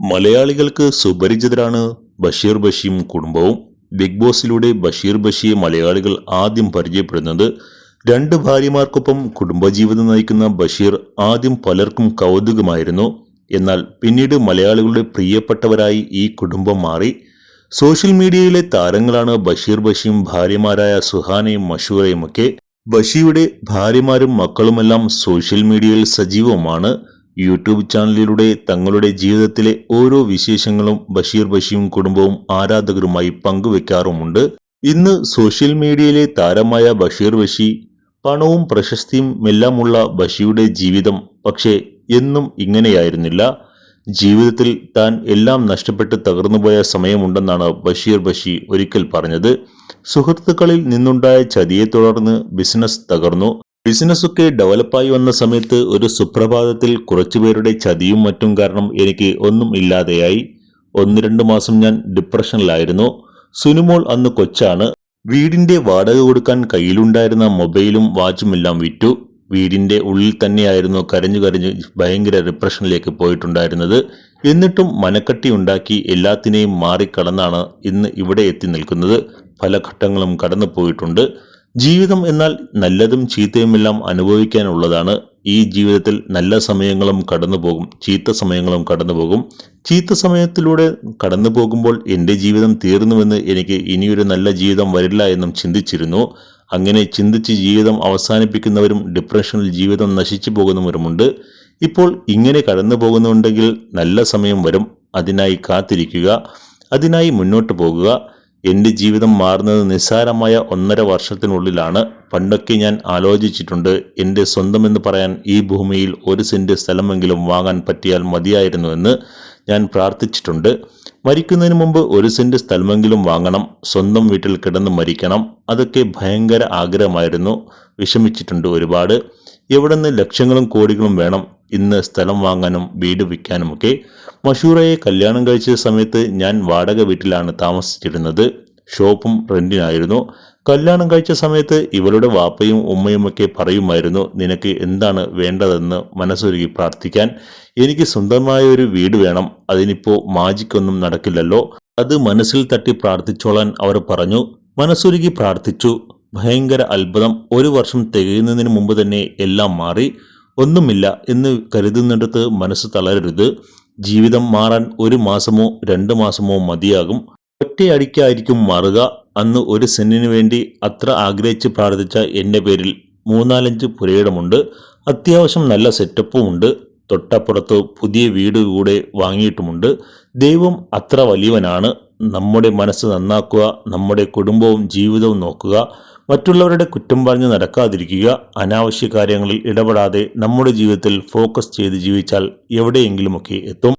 മലയാളികൾക്ക് സുപരിചിതരാണ് ബഷീർ ബഷിയും കുടുംബവും. ബിഗ് ബോസിലൂടെ ബഷീർ ബഷിയെ മലയാളികൾ ആദ്യം പരിചയപ്പെടുന്നത് രണ്ട് ഭാര്യമാർക്കൊപ്പം കുടുംബജീവിതം നയിക്കുന്ന ബഷീർ ആദ്യം പലർക്കും കൗതുകമായിരുന്നു. എന്നാൽ പിന്നീട് മലയാളികളുടെ പ്രിയപ്പെട്ടവരായി ഈ കുടുംബം മാറി. സോഷ്യൽ മീഡിയയിലെ താരങ്ങളാണ് ബഷീർ ബഷിയും ഭാര്യമാരായ സുഹാനയും മഷൂറയുമൊക്കെ. ബഷിയുടെ ഭാര്യമാരും മക്കളുമെല്ലാം സോഷ്യൽ മീഡിയയിൽ സജീവമാണ്. യൂട്യൂബ് ചാനലിലൂടെ തങ്ങളുടെ ജീവിതത്തിലെ ഓരോ വിശേഷങ്ങളും ബഷീർ ബഷിയും കുടുംബവും ആരാധകരുമായി പങ്കുവെക്കാറുമുണ്ട്. ഇന്ന് സോഷ്യൽ മീഡിയയിലെ താരമായ ബഷീർ ബഷി പണവും പ്രശസ്തിയും എല്ലാമുള്ള ബഷിയുടെ ജീവിതം പക്ഷേ എന്നും ഇങ്ങനെയായിരുന്നില്ല. ജീവിതത്തിൽ താൻ എല്ലാം നഷ്ടപ്പെട്ട് തകർന്നുപോയ സമയമുണ്ടെന്നാണ് ബഷീർ ബഷി ഒരിക്കൽ പറഞ്ഞത്. സുഹൃത്തുക്കളിൽ നിന്നുണ്ടായ ചതിയെ തുടർന്ന് ബിസിനസ് തകർന്നു. ബിസിനസ്സൊക്കെ ഡെവലപ്പായി വന്ന സമയത്ത് ഒരു സുപ്രഭാതത്തിൽ കുറച്ചുപേരുടെ ചതിയും മറ്റും കാരണം എനിക്ക് ഒന്നും ഇല്ലാതെയായി. ഒന്ന് രണ്ട് മാസം ഞാൻ ഡിപ്രഷനിലായിരുന്നു. സുനുമോൾ അന്ന് കൊച്ചാണ്. വീടിന്റെ വാടക കൊടുക്കാൻ കയ്യിലുണ്ടായിരുന്ന മൊബൈലും വാച്ചുമെല്ലാം വിറ്റു. വീടിന്റെ ഉള്ളിൽ തന്നെയായിരുന്നു കരഞ്ഞു കരഞ്ഞ് ഭയങ്കര ഡിപ്രഷനിലേക്ക് പോയിട്ടുണ്ടായിരുന്നത്. എന്നിട്ടും മനക്കട്ടി ഉണ്ടാക്കി എല്ലാത്തിനെയും മാറിക്കടന്നാണ് ഇന്ന് ഇവിടെ എത്തി നിൽക്കുന്നത്. പല ഘട്ടങ്ങളും കടന്നു പോയിട്ടുണ്ട് ജീവിതം എന്നാൽ നല്ലതും ചീത്തയുമെല്ലാം അനുഭവിക്കാനുള്ളതാണ്. ഈ ജീവിതത്തിൽ നല്ല സമയങ്ങളും കടന്നു പോകും ചീത്ത സമയങ്ങളും കടന്നു പോകും. ചീത്ത സമയത്തിലൂടെ കടന്നു പോകുമ്പോൾ എന്റെ ജീവിതം തീർന്നുവെന്ന് എനിക്ക് ഇനിയൊരു നല്ല ജീവിതം വരില്ല എന്നും ചിന്തിച്ചിരുന്നു. അങ്ങനെ ചിന്തിച്ച് ജീവിതം അവസാനിപ്പിക്കുന്നവരും ഡിപ്രഷനിൽ ജീവിതം നശിച്ചു പോകുന്നവരുമുണ്ട്. ഇപ്പോൾ ഇങ്ങനെ കടന്നു പോകുന്നുണ്ടെങ്കിൽ നല്ല സമയം വരും. അതിനായി കാത്തിരിക്കുക. അതിനായി മുന്നോട്ട് പോകുക. എന്റെ ജീവിതം മാറുന്നത് നിസ്സാരമായ ഒന്നര വർഷത്തിനുള്ളിലാണ്. പണ്ടൊക്കെ ഞാൻ ആലോചിച്ചിട്ടുണ്ട് എന്റെ സ്വന്തമെന്ന് പറയാൻ ഈ ഭൂമിയിൽ ഒരു സെന്റ് സ്ഥലമെങ്കിലും വാങ്ങാൻ പറ്റിയാൽ മതിയായിരുന്നുവെന്ന് ഞാൻ പ്രാർത്ഥിച്ചിട്ടുണ്ട്. മരിക്കുന്നതിന് മുമ്പ് ഒരു സെന്റ് സ്ഥലമെങ്കിലും വാങ്ങണം സ്വന്തം വീട്ടിൽ കിടന്ന് മരിക്കണം അതൊക്കെ ഭയങ്കര ആഗ്രഹമായിരുന്നു. വിഷമിച്ചിട്ടുണ്ട് ഒരുപാട്. എവിടെ നിന്ന് ലക്ഷങ്ങളും കോടികളും വേണം ഇന്ന് സ്ഥലം വാങ്ങാനും വീട് വിൽക്കാനുമൊക്കെ? മഷൂറയെ കല്യാണം കഴിച്ച സമയത്ത് ഞാൻ വാടക വീട്ടിലാണ് താമസിച്ചിരുന്നത്. ഷോപ്പും റെന്റിനായിരുന്നു. കല്യാണം കഴിച്ച സമയത്ത് ഇവളുടെ വാപ്പയും ഉമ്മയുമൊക്കെ പറയുമായിരുന്നു നിനക്ക് എന്താണ് വേണ്ടതെന്ന് മനസ്സൊരുക്കി പ്രാർത്ഥിക്കാൻ. എനിക്ക് സ്വന്തമായ ഒരു വീട് വേണം. അതിനിപ്പോൾ മാജിക്കൊന്നും നടക്കില്ലല്ലോ. അത് മനസ്സിൽ തട്ടി പ്രാർത്ഥിച്ചോളാൻ അവർ പറഞ്ഞു. മനസ്സൊരുക്കി പ്രാർത്ഥിച്ചു. ഭയങ്കര അത്ഭുതം. ഒരു വർഷം തികയുന്നതിന് മുമ്പ് തന്നെ എല്ലാം മാറി. ഒന്നുമില്ല എന്ന് കരുതുന്നിടത്ത് മനസ്സ് തളരരുത്. ജീവിതം മാറാൻ ഒരു മാസമോ രണ്ട് മാസമോ മതിയാകും. ഒറ്റയടിക്കായിരിക്കും മാറുക. അന്ന് ഒരു സെന്റിനു വേണ്ടി അത്ര ആഗ്രഹിച്ച് പ്രാർത്ഥിച്ച എന്റെ പേരിൽ മൂന്നാലഞ്ച് പുരയിടമുണ്ട്. അത്യാവശ്യം നല്ല സെറ്റപ്പും ഉണ്ട് തൊട്ടപ്പുറത്ത് പുതിയ വീട് കൂടെ വാങ്ങിയിട്ടുമുണ്ട്. ദൈവം അത്ര വലിയവനാണ്. നമ്മുടെ മനസ്സ് നന്നാക്കുക നമ്മുടെ കുടുംബവും ജീവിതവും നോക്കുക മറ്റുള്ളവരുടെ കുറ്റം പറഞ്ഞ് നടക്കാതിരിക്കുക അനാവശ്യ കാര്യങ്ങളിൽ ഇടപെടാതെ നമ്മുടെ ജീവിതത്തിൽ ഫോക്കസ് ചെയ്ത് ജീവിച്ചാൽ എവിടെയെങ്കിലുമൊക്കെ എത്തും.